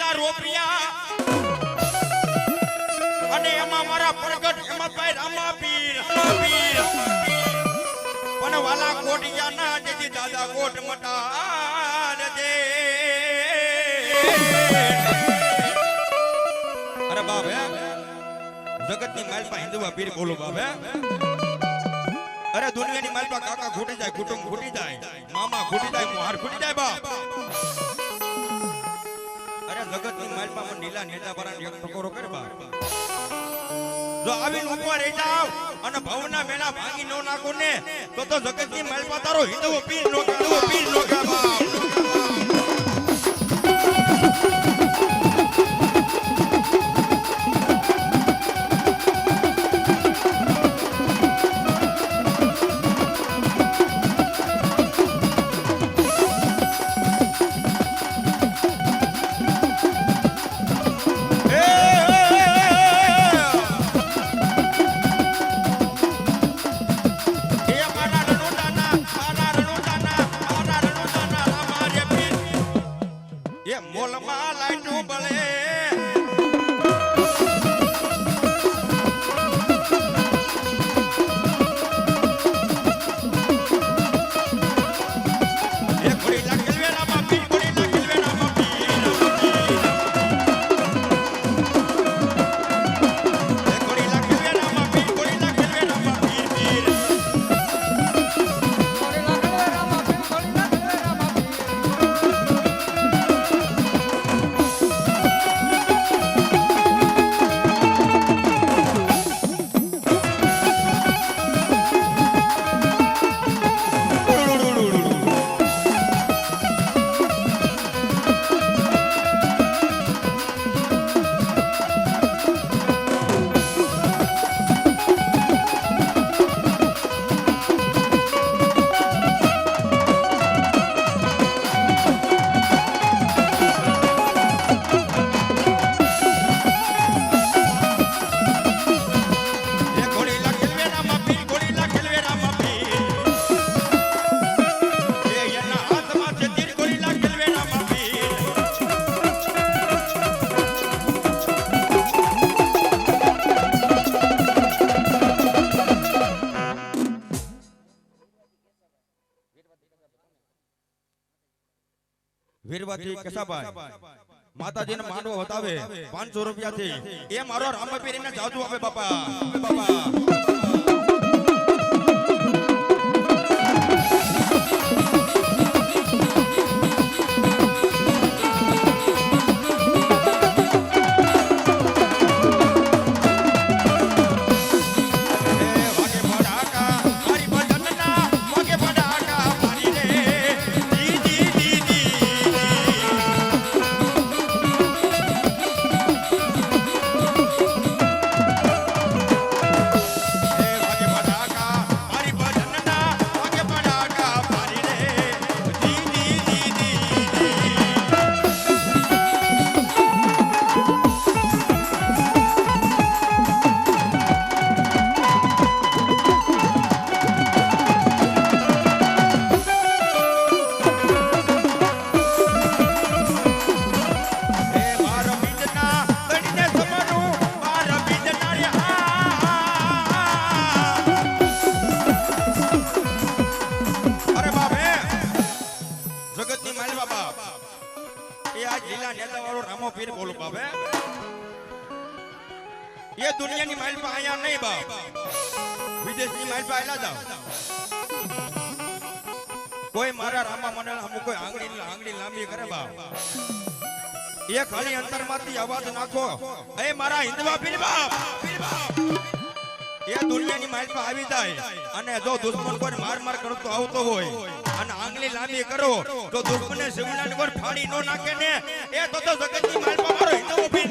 હજાર રૂપિયા અને એમાં મારા પ્રગટ એમાં ભાઈ રામાપીર રામાપીર પણ વાલા કોટિયા ના જેથી દાદા કોટ મટા દે. અરે બાપ હે. જગતની માલપા હિન્દુવા પીર બોલો બાપ હે. અરે દુનિયાની માલપા કાકા ખૂટી જાય, કુટુંબ ખૂટી જાય. મામા ખૂટી જાય, મોહાર ખૂટી જાય બાપ. જગતની માલપા પણ નીલા નેતા પરાને એક ટકોરો કર જો આવીને ઉપર રહી જાવ અને ભવના મેળા ભાંગી નો નાખો ને, તો તો જગતની માલપા તારો હિન્દુ પીર નો હિન્દુઓ પીર નો બાપ don't. વીરવાથી કસાભાઈ. માતાજીને માંડવો વતાવે પાંચસો રૂપિયા થી એ મારો રામપીર એમને જાજુ આપે બાપા. બાપા. રામો પીર બોલું હે? એ દુનિયાની માલપા આયા નહીં બાપ. વિદેશની માલપા આયલા જાવ કોઈ મારા રામા મને અમુક કોઈ આંગળી આંગળી લાંબી કરે બાપ. એ ખાલી અંતરમાંથી અવાજ નાખો. એ મારા હિન્દવા પીર પીર બાપ. એ દુનિયાની માલપા આવી જાય. અને જો દુશ્મન કોઈ માર માર કરતો આવતો હોય, અને આંગળી લાંબી કરો તો દુશ્મને શિવલાની કોઈ ફાડી નો નાખે ને, એ તો તો જગતની હિન્દવો પીર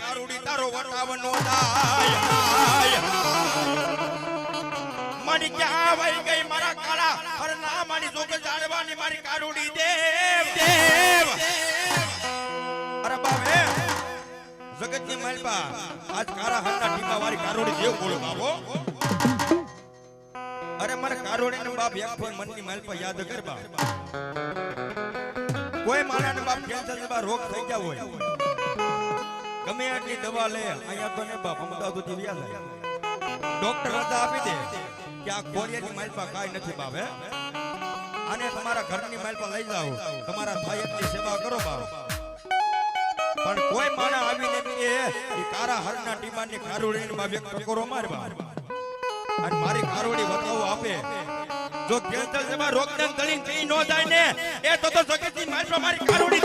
મારી તારો વટાવનો દાય. મારી ક્યાં વહી ગઈ મારા કાળા? હરના મારી જોગ જાળવાની મારી કારુડી દેવ દેવ. અરે બાપે જગતની માલપા, આજ કારા હરના ટીમા વાળી કારુડી દેવ બોલો બાબો અરે મારે કારોડી ને બાપ એક ફોન મનની માલપા યાદ કરવા કોઈ ને બાપ કેન્સર રોગ થઈ ગયા હોય ગમે આટલી દવા લે, અહીંયા તો ને બાપ અમદાવાદ સુધી વ્યા જાય ડોક્ટર રજા આપી દે કે આ ખોડિયાની માલપા કાંઈ નથી બાપ, હે? આને તમારા ઘરની માલપા લઈ જાઓ. તમારા એટલી સેવા કરો બાપ. પણ કોઈ માણસ આવીને કે એ કારા હરના ટીમાની કારોડીને એક ટકોરો માર બાપ. અને મારી કારોડી બતાવો આપે. જો કેન્સર જેવા રોગને તળી નો જાય ને, એ તો તો જગતની મારી કારોડી